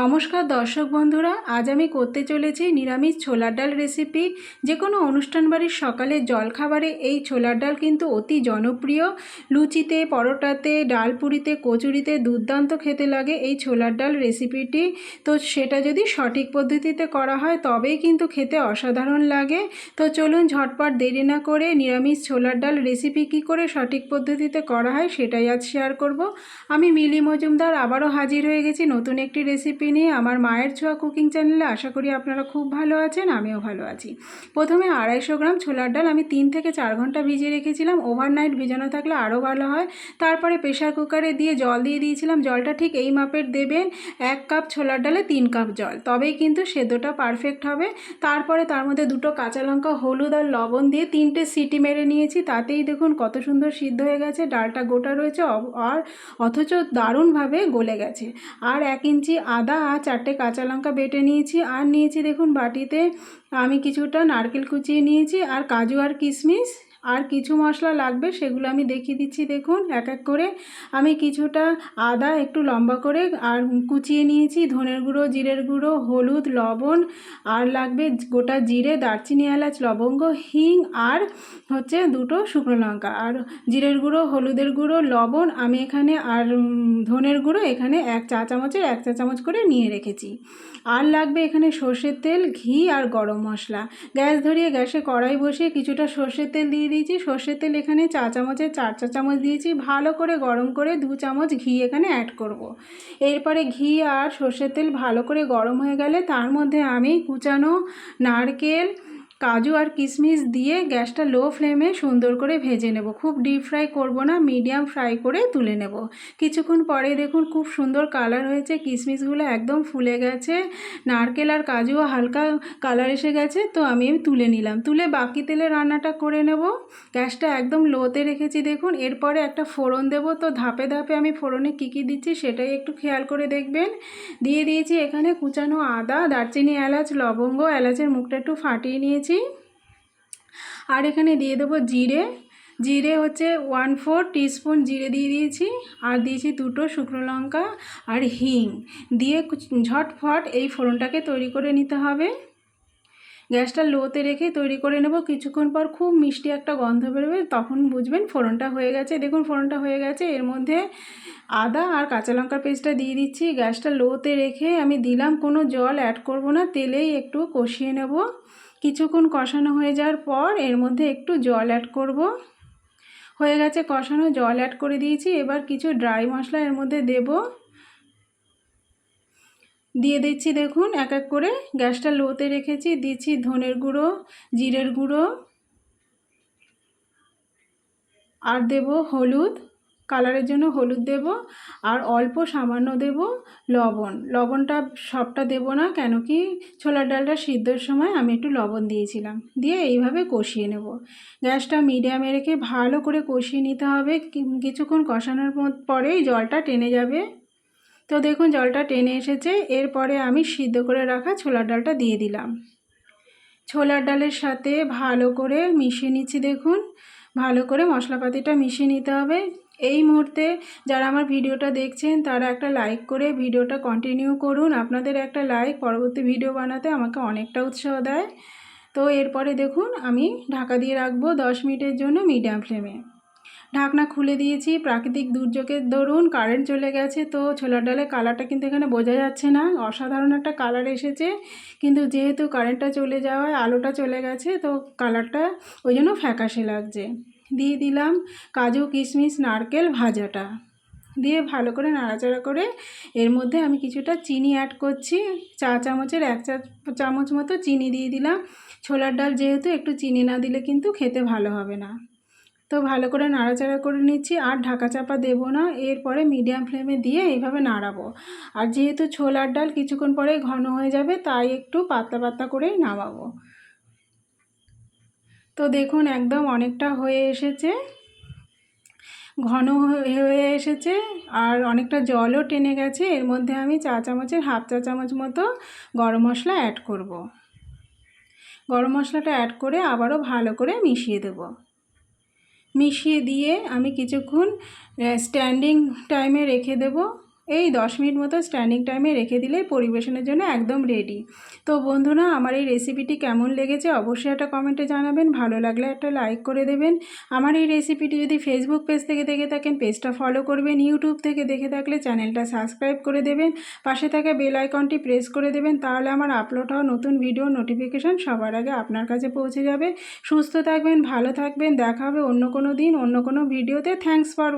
নমস্কার দর্শক বন্ধুরা, আজ আমি করতে চলেছি নিরামিষ ছোলার ডাল রেসিপি যে কোনো অনুষ্ঠান বাড়ির সকালে জলখাবারে এই ছোলার ডাল কিন্তু অতি জনপ্রিয়। লুচিতে, পরোটাতে, ডাল পুরিতে, কচুরিতে দুর্দান্ত খেতে লাগে এই ছোলার ডাল রেসিপিটি তো সেটা যদি সঠিক পদ্ধতিতে করা হয়, তবেই কিন্তু খেতে অসাধারণ লাগে। তো চলুন ঝটপট দেরি না করে নিরামিষ ছোলার ডাল রেসিপি কী করে সঠিক পদ্ধতিতে করা হয় সেটাই আজ শেয়ার করব। আমি মিলি মজুমদার, আবারও হাজির হয়ে গেছি নতুন একটি রেসিপি নিয়ে আমার মায়ের ছোঁয়া কুকিং চ্যানেলে আশা করি আপনারা খুব ভালো আছেন, আমিও ভালো আছি। প্রথমে আড়াইশো গ্রাম ছোলার ডাল আমি তিন থেকে চার ঘণ্টা ভিজিয়ে রেখেছিলাম ওভারনাইট ভিজানো থাকলে আরও ভালো হয়। তারপরে প্রেশার কুকারে দিয়ে জল দিয়ে দিয়েছিলাম, জলটা ঠিক এই মাপের দেবেন, এক কাপ ছোলার ডালে তিন কাপ জল, তবেই কিন্তু সেদ্ধটা পারফেক্ট হবে। তারপরে তার মধ্যে দুটো কাঁচা লঙ্কা, হলুদ আর লবণ দিয়ে তিনটে সিটি মেরে নিয়েছি, তাতেই দেখুন কত সুন্দর সিদ্ধ হয়ে গেছে, ডালটা গোটা রয়েছে আর অথচ দারুণভাবে গলে গেছে। আর এক ইঞ্চি আর চারটে কাঁচা লঙ্কা বেটে নিয়েছি আর নিয়েছি দেখুন বাটিতে। আমি কিছুটা নারকেল কুচিয়ে নিয়েছি আর কাজু আর কিশমিশ। আর কিছু মশলা লাগবে সেগুলো আমি দেখিয়ে দিচ্ছি, দেখুন, এক এক করে। আমি কিছুটা আদা একটু লম্বা করে আর কুচিয়ে নিয়েছি, ধনের গুঁড়ো, জিরের গুঁড়ো, হলুদ, লবণ, আর লাগবে গোটা জিরে, দারচিনি, এলাচ, লবঙ্গ, হিং, আর হচ্ছে দুটো শুকনো লঙ্কা। আর জিরের গুঁড়ো, হলুদের গুঁড়ো, লবণ আমি এখানে আর ধনের গুঁড়ো এখানে এক চা চামচের এক চা চামচ করে নিয়ে রেখেছি। আর লাগবে এখানে সর্ষের তেল, ঘি আর গরম মশলা। গ্যাস ধরিয়ে গ্যাসে কড়াই বসিয়ে কিছুটা সর্ষের তেল দিয়ে দিয়েছি, সর্ষের তেল এখানে চা চামচের চার চা চামচ দিয়েছি, ভালো করে গরম করে দু চামচ ঘি এখানে অ্যাড করব। এরপরে ঘি আর সর্ষের তেল ভালো করে গরম হয়ে গেলে তার মধ্যে আমি কুচানো নারকেল কাজু আর কিশমিশ দিয়ে গ্যাসটা লো ফ্লেমে সুন্দর করে ভেজে নেব। খুব ডিপ ফ্রাই করব না মিডিয়াম ফ্রাই করে তুলে নেব। কিছুক্ষণ পরে দেখুন খুব সুন্দর কালার হয়েছে, কিশমিশগুলো একদম ফুলে গেছে, নারকেল আর কাজুও হালকা কালার এসে গেছে, তো আমি তুলে নিলাম। তুলে বাকি তেলে রান্নাটা করে নেব। গ্যাসটা একদম লোতে রেখেছি, দেখুন। এরপরে একটা ফোড়ন দেব, তো ধাপে ধাপে আমি ফোড়নে কী কী দিচ্ছি সেটাই একটু খেয়াল করে দেখবেন। দিয়ে দিয়েছি এখানে কুচানো আদা, দারচিনি, এলাচ, লবঙ্গ, এলাচের মুখটা একটু ফাটিয়ে নিয়েছি। আর এখানে দিয়ে দেবো জিরে। জিরে হচ্ছে ওয়ান ফোর টিস্পুন জিরে দিয়ে দিয়েছি। আর দিয়েছি দুটো শুকনো লঙ্কা আর হিং। দিয়ে ঝটফট এই ফোড়নটাকে তৈরি করে নিতে হবে। গ্যাসটা লোতে রেখে তৈরি করে নেব। কিছুক্ষণ পর খুব মিষ্টি একটা গন্ধ বেরোবে, তখন বুঝবেন ফোড়নটা হয়ে গেছে। দেখুন, ফোড়নটা হয়ে গেছে। এর মধ্যে আদা আর কাঁচা লঙ্কার পেস্টটা দিয়ে দিচ্ছি। গ্যাসটা লোতে রেখে আমি দিলাম, কোনো জল অ্যাড করব না। তেলেই একটু কষিয়ে নেব। কিছুক্ষণ কষানো হয়ে যাওয়ার পর এর মধ্যে একটু জল অ্যাড করব। হয়ে গেছে কষানো, জল অ্যাড করে দিয়েছি। এবার কিছু ড্রাই মশলা এর মধ্যে দেব। দিয়ে দিচ্ছি দেখুন, এক এক করে। গ্যাসটা লোতে রেখেছি, দিচ্ছি ধনের গুঁড়ো, জিরের গুঁড়ো। আর দেব হলুদ। কালারের জন্য হলুদ দেব আর অল্প সামান্য দেব লবণ। লবণটা সবটা দেব না, কেন কি ছোলার ডালটা সিদ্ধর সময় আমি একটু লবণ দিয়েছিলাম। দিয়ে এইভাবে কষিয়ে নেব। গ্যাসটা মিডিয়ামে রেখে ভালো করে কষিয়ে নিতে হবে। কিছুক্ষণ কষানোর পরেই জলটা টেনে যাবে। তো দেখুন, জলটা টেনে এসেছে। এরপরে আমি সিদ্ধ করে রাখা ছোলার ডালটা দিয়ে দিলাম। ছোলার ডালের সাথে ভালো করে মিশিয়ে নিচ্ছি দেখুন। ভালো করে মশলাপাতিটা মিশিয়ে নিতে হবে। এই মুহূর্তে যারা আমার ভিডিওটা দেখছেন, তারা একটা লাইক করে ভিডিওটা কন্টিনিউ করুন। আপনাদের একটা লাইক পরবর্তী ভিডিও বানাতে আমাকে অনেকটা উৎসাহ দেয়। তো এরপরে দেখুন, আমি ঢাকা দিয়ে রাখব দশ মিনিটের জন্য মিডিয়াম ফ্লেমে ঢাকনা খুলে দিয়েছি, প্রাকৃতিক দুর্যোগের দরুন কারেন্ট চলে গেছে। তো ছোলার ডালের কালারটা কিন্তু এখানে বোঝা যাচ্ছে না, অসাধারণ একটা কালার এসেছে। কিন্তু যেহেতু কারেন্টটা চলে যাওয়ায়, আলোটা চলে গেছে, তো কালারটা ওই জন্য ফ্যাকাশে লাগছে। দিয়ে দিলাম কাজু, কিশমিশ, নারকেল ভাজাটা। দিয়ে ভালো করে নাড়াচাড়া করে এর মধ্যে আমি কিছুটা চিনি অ্যাড করছি। চা চামচের এক চা চামচ মতো চিনি দিয়ে দিলাম। ছোলার ডাল যেহেতু একটু চিনি না দিলে কিন্তু খেতে ভালো হবে না। তো ভালো করে নাড়াচাড়া করে নিচ্ছি, আর ঢাকা চাপা দেবো না। এরপরে মিডিয়াম ফ্লেমে দিয়ে এইভাবে নাড়াবো। আর যেহেতু ছোলার ডাল কিছুক্ষণ পরে ঘন হয়ে যাবে, তাই একটু পাতলা পাতলা করেই নামাবো। তো দেখুন, একদম অনেকটা হয়ে এসেছে। ঘন হয়ে এসেছে আর অনেকটা জলও টেনে গেছে। এর মধ্যে আমি চা চামচের হাফ চা চামচ মতো গরম মশলা অ্যাড করব। গরম মশলাটা অ্যাড করে আবারও ভালো করে মিশিয়ে দেবো। মিশিয়ে দিয়ে আমি কিছুক্ষণ স্ট্যান্ডিং টাইমে রেখে দেব। এই দশ মিনিট মতো স্ট্যান্ডিং টাইমে রেখে দিলে পরিবেশনের জন্য একদম রেডি তো বন্ধুরা, আমার এই রেসিপিটি কেমন লেগেছে অবশ্যই একটা কমেন্টে জানাবেন। ভালো লাগলে একটা লাইক করে দেবেন। আমার এই রেসিপিটি যদি ফেসবুক পেজ থেকে দেখে থাকেন পেজটা ফলো করবেন। ইউটিউব থেকে দেখে থাকলে চ্যানেলটা সাবস্ক্রাইব করে দেবেন। পাশে থাকা বেল আইকনটি প্রেস করে দেবেন, তাহলে আমার আপলোড হওয়া নতুন ভিডিও নোটিফিকেশান সবার আগে আপনার কাছে পৌঁছে যাবে। সুস্থ থাকবেন, ভালো থাকবেন। দেখা হবে অন্য কোনো দিন, অন্য কোনো ভিডিওতে থ্যাংকস ফর